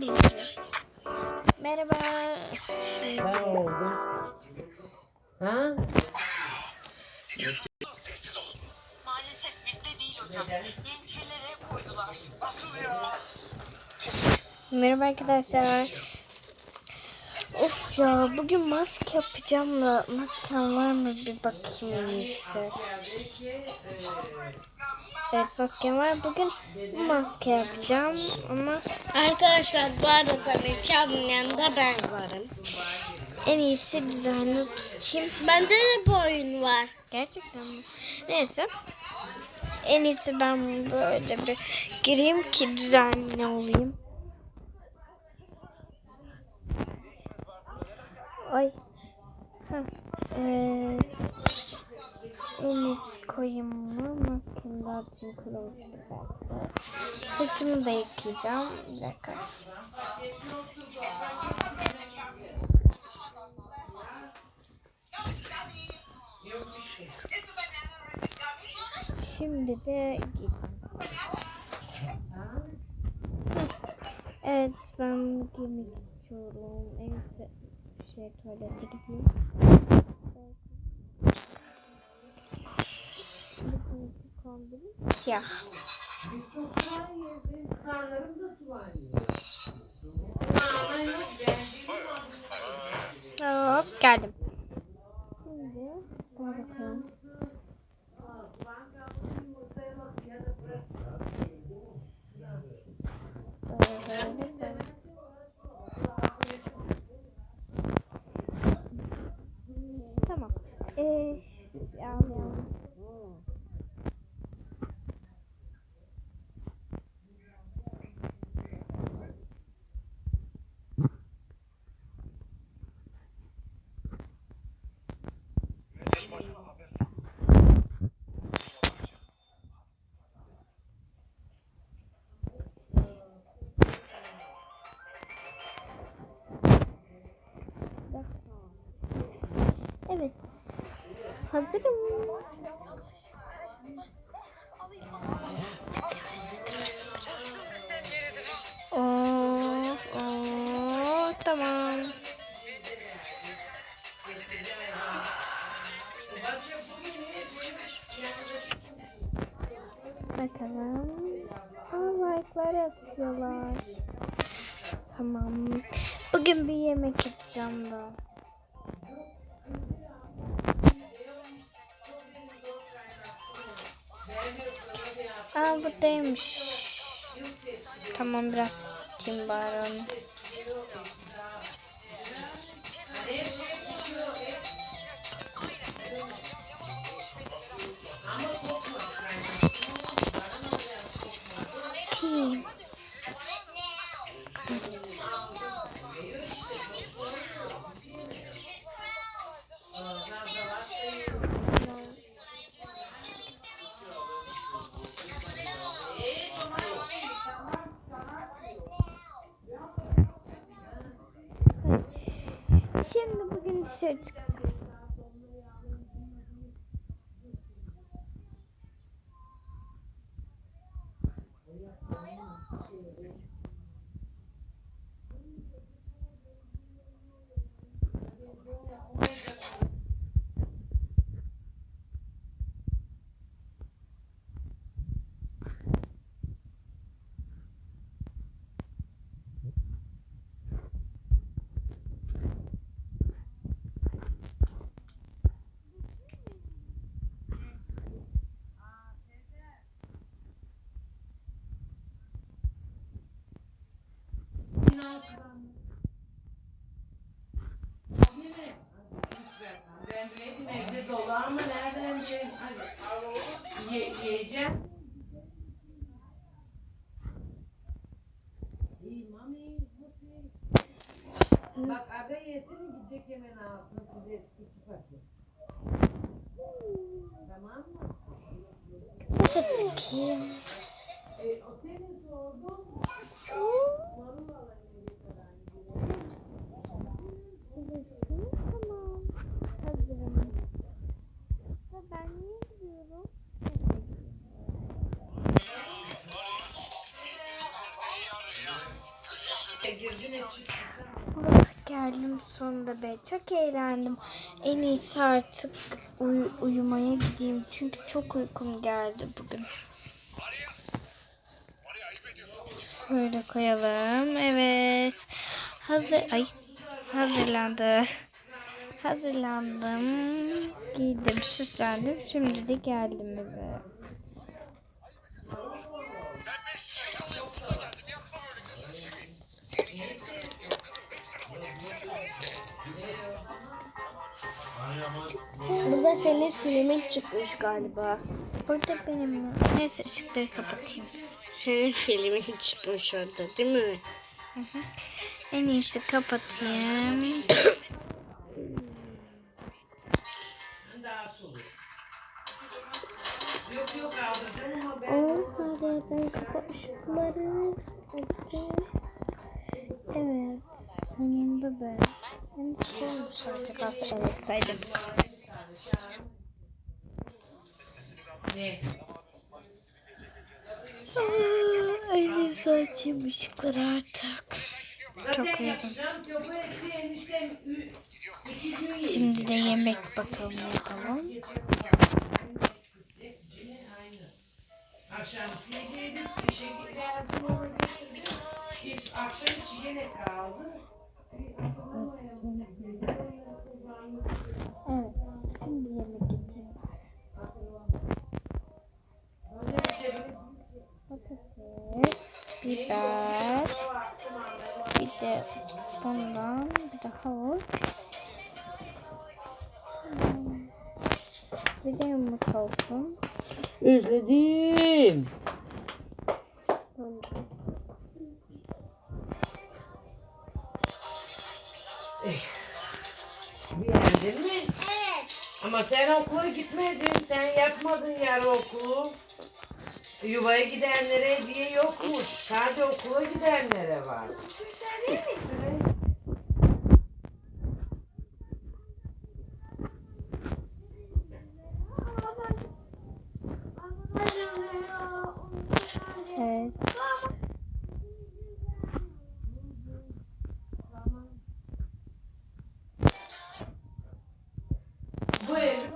Merhaba. Ben oldum. Ha? Maalesef bizde değil hocam. Yeni şeylere koydular. Merhaba arkadaşlar. Of ya bugün maske yapacağım da maskem var mı bir bakayım en iyisi. Evet maskem var. Bugün bu maske yapacağım ama Arkadaşlar bu arada mekanın yanında ben varım. en iyisi düzenli tutayım. Bende de bu oyun var. Gerçekten mi? Neyse. En iyisi ben böyle bir gireyim ki düzenli olayım. Ay. Heh. Ee, en iyisi koyayım mı? Maskemi daha düzgün kurulmuştu belki. Saçımı da yıkayacağım. Bir dakika. Şimdi de git. Evet ben girmek istiyorum. En iyisi şey tuvalete gideyim. Siyah. Hop geldim. Şimdi sana bakalım. Tamam. Ee, yağlayalım. Evet. Hazırım. Oo, oo, tamam. Bakalım. Aa, like'lar atıyorlar. Tamam. Bugün bir yemek yapacağım da. Aa buradaymış. Tamam biraz sikeyim bari onu. Şimdi bugün dışarı çıkacağım. Ye, yiyeceğim. Bak aga yesin gidecek hemen ağzına size iki paket. Tamam mı? Tıkayım. E, o senin Geldim sonunda be. Çok eğlendim. En iyisi artık uy- uyumaya gideyim. Çünkü çok uykum geldi bugün. Şöyle koyalım. Evet. Hazır. Ay. Hazırlandı. Hazırlandım. Giydim, süslendim. Şimdi de geldim eve. Burada senin filmin çıkmış galiba. Burada benim Neyse ışıkları kapatayım. Senin filmin çıkmış orada değil mi? En iyisi kapatayım. Ama ben Oh, hadi ben kapa ışıkları. Evet. Sonunda be. Sadece kalsa evet sadece iyisi açayım ışıkları artık. Çok uyudum. Şimdi de yemek bakalım yapalım. Aynı. Akşam yedik, işe geldim, akşam. Evet. Şimdi yemek yapayım. Patates, biber, bir de bundan, bir de havuç. Bir de yumurta olsun. Özledim. Beğendin mi? Evet. Ama sen okula gitmedin, sen yapmadın yarı okulu. Yuvaya gidenlere hediye yokmuş. Sadece okula gidenlere var. Evet. Bu ev.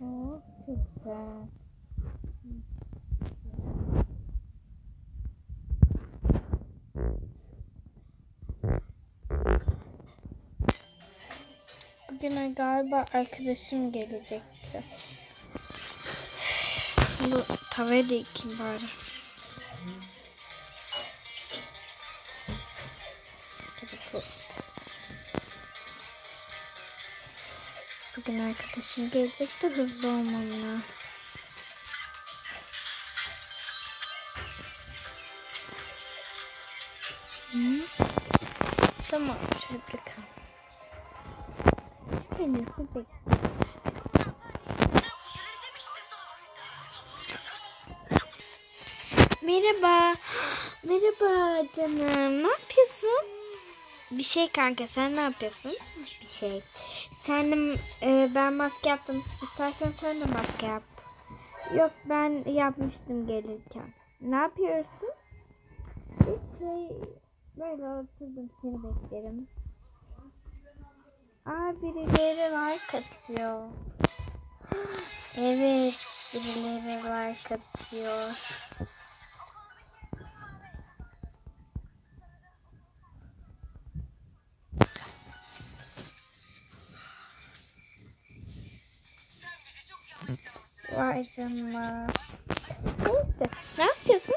Oh, güzel. Bugün galiba arkadaşım gelecekti. Bu tavayı da yıkayayım bari. Bugün arkadaşım gelecekti. Hızlı olmam lazım. Hı? Tamam, şöyle bırakalım. En iyisi. Merhaba. Merhaba canım. Ne yapıyorsun? Bir şey kanka sen ne yapıyorsun? Bir şey. Sen e, ben maske yaptım. İstersen sen de maske yap. Yok ben yapmıştım gelirken. Ne yapıyorsun? Hiç şey böyle oturdum seni beklerim. Aa birileri like atıyor. Evet birileri like atıyor. Canına. Neyse. Ne yapıyorsun?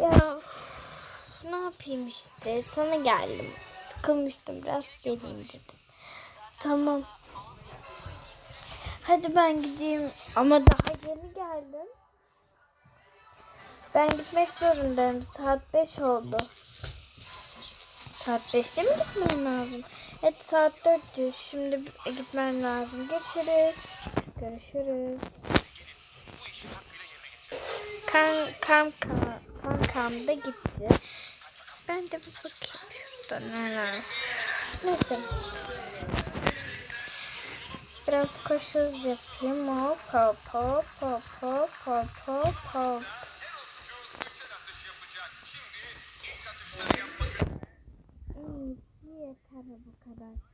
Ya uf, ne yapayım işte. Sana geldim. Sıkılmıştım biraz geleyim dedim. Tamam. Hadi ben gideyim. Ama daha yeni geldim. Ben gitmek zorundayım. Saat 5 oldu. Saat 5'te mi gitmem lazım? Evet saat 4 diyor. Şimdi gitmem lazım. Görüşürüz. Görüşürüz. Kan, kanka kaldı da gitti. Ben de bir bakayım şurada neler. Neyse. Biraz koşu hız yapayım. Hop hop hop hop hop hop hop hop. Yeter bu kadar.